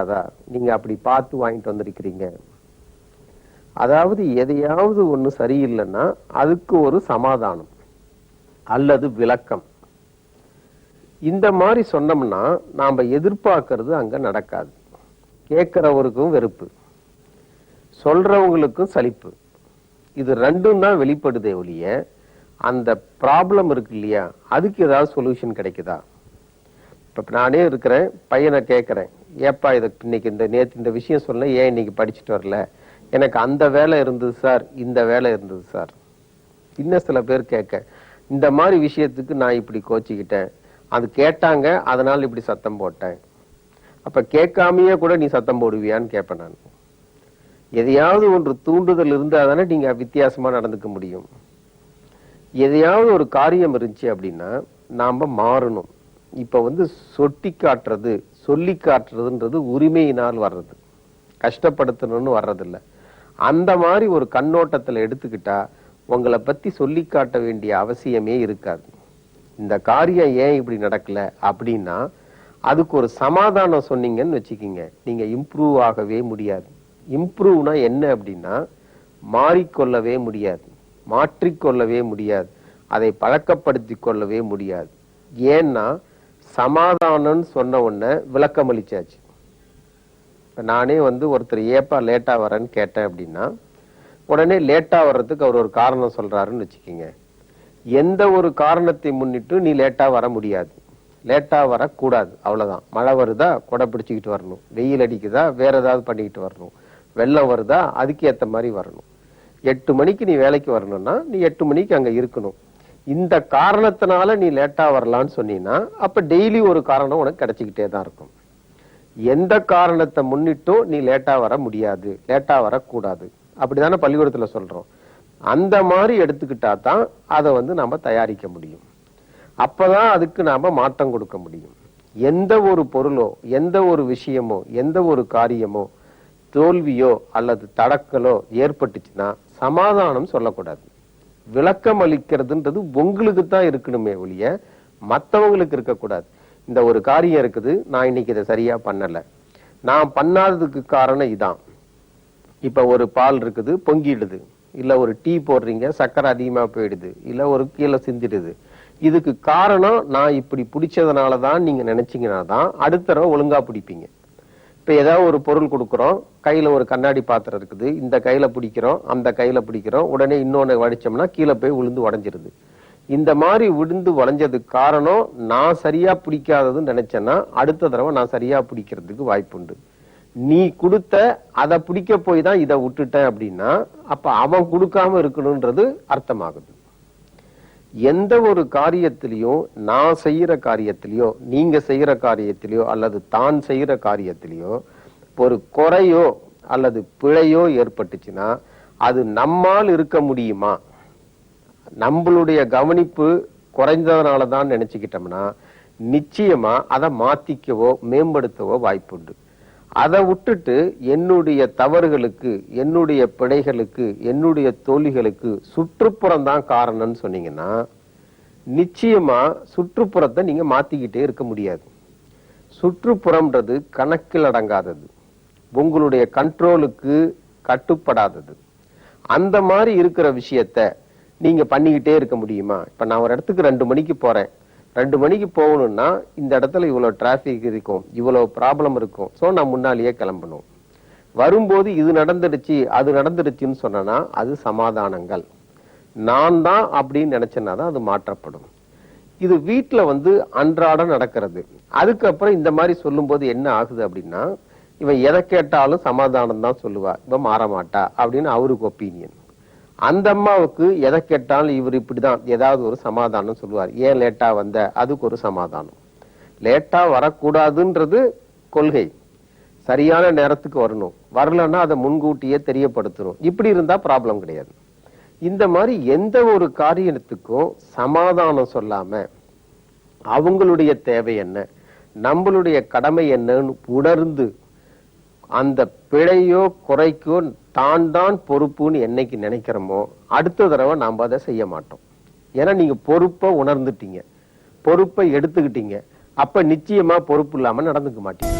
அதான் நீங்க அப்படி பார்த்து வாங்கிட்டு வந்திருக்கிறீங்க. அதாவது எதையாவது ஒண்ணு சரியில்லைன்னா அதுக்கு ஒரு சமாதானம் அல்லது விளக்கம். இந்த மாதிரி சொன்னோம்னா நாம் எதிர்பார்க்கறது அங்க நடக்காது. கேட்கிறவருக்கும் வெறுப்பு. சொல்றவங்களுக்கும் சலிப்பு. இது ரெண்டும் தான் வெளிப்படுதே ஒழிய அந்த ப்ராப்ளம் இருக்கு இல்லையா? அதுக்கு ஏதாவது சொல்யூஷன் கிடைக்குதா? இப்ப நானே இருக்கிறேன் பையனை கேட்குறேன். ஏப்பா இதை இன்னைக்கு இந்த நேத்து இந்த விஷயம் சொல்ல ஏன் இன்னைக்கு படிச்சுட்டு வரல? எனக்கு அந்த வேலை இருந்தது சார். இந்த வேலை இருந்தது சார். இன்னும் சில பேர் கேட்க இந்த மாதிரி விஷயத்துக்கு நான் இப்படி கோச்சிக்கிட்டேன். அது கேட்டாங்க அதனால இப்படி சத்தம் போட்டேன். அப்ப கேட்காமையே கூட நீ சத்தம் போடுவியான்னு கேட்பேன் நான். எதையாவது ஒன்று தூண்டுதல் இருந்தா தானே நீங்க வித்தியாசமா நடந்துக்க முடியும். எதையாவது ஒரு காரியம் இருந்துச்சு அப்படின்னா நாம மாறணும். இப்போ வந்து சொட்டி காட்டுறது சொல்லி காட்டுறதுன்றது உரிமையினால் வர்றது. கஷ்டப்படுத்தணும்னு வர்றதில்ல. அந்த மாதிரி ஒரு கண்ணோட்டத்தில் எடுத்துக்கிட்டா உங்களை பற்றி சொல்லி காட்ட வேண்டிய அவசியமே இருக்காது. இந்த காரியம் ஏன் இப்படி நடக்கல அப்படின்னா அதுக்கு ஒரு சமாதானம் சொன்னீங்கன்னு வச்சுக்கிங்க. நீங்கள் இம்ப்ரூவ் ஆகவே முடியாது. இம்ப்ரூவ்னா என்ன அப்படின்னா மாறிக்கொள்ளவே முடியாது. மாற்றிக்கொள்ளவே முடியாது. அதை பழக்கப்படுத்தி கொள்ளவே முடியாது. ஏன்னா சமாதானம்னு சொன்ன உடனே விளக்கம் அளிச்சாச்சு. இப்போ நானே வந்து ஒருத்தர் ஏப்பா லேட்டாக வரேன்னு கேட்டேன் அப்படின்னா உடனே லேட்டாக வர்றதுக்கு அவர் ஒரு காரணம் சொல்கிறாருன்னு வச்சுக்கோங்க. எந்த ஒரு காரணத்தை முன்னிட்டு நீ லேட்டாக வர முடியாது. லேட்டாக வரக்கூடாது. அவ்வளோதான் மழை வருதா? கொடை பிடிச்சிக்கிட்டு வரணும். வெயில் அடிக்குதா? வேற ஏதாவது பண்ணிக்கிட்டு வரணும். வெள்ளம் வருதா? அதுக்கு ஏற்ற மாதிரி வரணும். எட்டு மணிக்கு நீ வேலைக்கு வரணும்னா நீ எட்டு மணிக்கு அங்கே இருக்கணும். இந்த காரணத்தினால நீ லேட்டா வரலான்னு சொன்னீங்கன்னா அப்ப டெய்லி ஒரு காரணம் உனக்கு கிடைச்சிக்கிட்டே தான் இருக்கும். எந்த காரணத்தை முன்னிட்டும் நீ லேட்டா வர முடியாது லேட்டா வரக்கூடாது. அப்படி தானே பள்ளிக்கூடத்துல சொல்றோம். அந்த மாதிரி எடுத்துக்கிட்டா தான் அதை வந்து நாம தயாரிக்க முடியும். அப்பதான் அதுக்கு நாம மாற்றம் கொடுக்க முடியும். எந்த ஒரு பொருளோ எந்த ஒரு விஷயமோ எந்த ஒரு காரியமோ தோல்வியோ அல்லது தடக்கலோ ஏற்பட்டுச்சுன்னா சமாதானம் சொல்லக்கூடாது. விளக்கம் அளிக்கிறதுன்றது உங்களுக்கு தான் இருக்கணுமே ஒழிய மற்றவங்களுக்கு இருக்கக்கூடாது. இந்த ஒரு காரியம் இருக்குது நான் இன்னைக்கு இதை சரியா பண்ணல. நான் பண்ணாததுக்கு காரணம் இதான். இப்ப ஒரு பால் இருக்குது பொங்கிடுது. இல்ல ஒரு டீ போடுறீங்க சக்கரை அதிகமா போயிடுது. இல்ல ஒரு கீழே சிந்திடுது. இதுக்கு காரணம் நான் இப்படி பிடிச்சதுனால தான் நீங்க நினைச்சீங்கன்னா தான் அடுத்த தடவை ஒழுங்கா பிடிப்பீங்க. இப்ப ஏதாவது ஒரு பொருள் கொடுக்குறோம் கையில ஒரு கண்ணாடி பாத்திரம் இருக்குது இந்த கையில பிடிக்கிறோம் அந்த கையில பிடிக்கிறோம் உடனே இன்னொன்னு வடித்தோம்னா கீழே போய் விழுந்து உடஞ்சிருது இந்த மாதிரி விழுந்து உடஞ்சதுக்கு காரணம் நான் சரியா பிடிக்காததுன்னு நினைச்சேன்னா அடுத்த தடவை நான் சரியா பிடிக்கிறதுக்கு வாய்ப்புண்டு நீ கொடுத்த அதை பிடிக்க போய் தான் இதை விட்டுட்டேன் அப்படின்னா அப்ப அவன் கொடுக்காம இருக்கணும்ன்றது அர்த்தமாகுது. எந்த ஒரு காரியத்திலையும் நான் செய்யற காரியத்திலையோ நீங்க செய்யற காரியத்திலையோ அல்லது தான் செய்யற காரியத்திலையோ ஒரு குறையோ அல்லது பிழையோ ஏற்பட்டுச்சுன்னா அது நம்மால் இருக்க முடியுமா? நம்மளுடைய கவனிப்பு குறைந்ததுனால தான் நினைச்சுக்கிட்டோம்னா நிச்சயமா அதை மாத்திக்கவோ மேம்படுத்தவோ வாய்ப்புண்டு. அதை விட்டுட்டு என்னுடைய தவறுகளுக்கு என்னுடைய பிழைகளுக்கு என்னுடைய தோல்விகளுக்கு சுற்றுப்புறம் தான் காரணம்னு சொன்னீங்கன்னா நிச்சயமா சுற்றுப்புறத்தை நீங்க மாத்திக்கிட்டே இருக்க முடியாது. சுற்றுப்புறம்ன்றது கணக்கில் அடங்காதது. உங்களுடைய கண்ட்ரோலுக்கு கட்டுப்படாதது. அந்த மாதிரி இருக்கிற விஷயத்த நீங்க பண்ணிக்கிட்டே இருக்க முடியுமா? இப்ப நான் ஒரு இடத்துக்கு ரெண்டு மணிக்கு போறேன். ரெண்டு மணிக்கு போகணும்னா இந்த இடத்துல இவ்வளோ டிராஃபிக் இருக்கும் இவ்வளோ ப்ராப்ளம் இருக்கும். ஸோ நான் முன்னாலேயே கிளம்பணும். வரும்போது இது நடந்துடுச்சு அது நடந்துடுச்சுன்னு சொன்னேன்னா அது சமாதானங்கள். நான் தான் அப்படின்னு நினச்சேன்னா தான் அது மாற்றப்படும். இது வீட்டில் வந்து அன்றாடம் நடக்கிறது. அதுக்கப்புறம் இந்த மாதிரி சொல்லும்போது என்ன ஆகுது அப்படின்னா இவன் எதை கேட்டாலும் சமாதானம் தான் சொல்லுவா. இவன் மாறமாட்டா அப்படின்னு அவருக்கு ஒப்பீனியன் அந்த அம்மாவுக்கு எதை கேட்டாலும் இவர் இப்படிதான் ஏதாவது ஒரு சமாதானம் சொல்லுவார். ஏன் லேட்டா வந்த? அதுக்கு ஒரு சமாதானம். லேட்டா வரக்கூடாதுன்றது கொள்கை. சரியான நேரத்துக்கு வரணும். வரலன்னா அதை முன்கூட்டியே தெரியப்படுத்தணும். இப்படி இருந்தா ப்ராப்ளம் கிடையாது. இந்த மாதிரி எந்த ஒரு காரியத்துக்கும் சமாதானம் சொல்லாம அவங்களுடைய தேவை என்ன? நம்மளுடைய கடமை என்னன்னு உணர்ந்து அந்த பிழையோ குறைக்கோ தான் தான் பொறுப்புன்னு என்னைக்கு நினைக்கிறோமோ அடுத்த தடவை நாம் அதை செய்ய மாட்டோம். ஏன்னா நீங்க பொறுப்பை உணர்ந்துட்டீங்க. பொறுப்பை எடுத்துக்கிட்டீங்க. அப்ப நிச்சயமா பொறுப்பு இல்லாம நடந்துக்க மாட்டீங்க.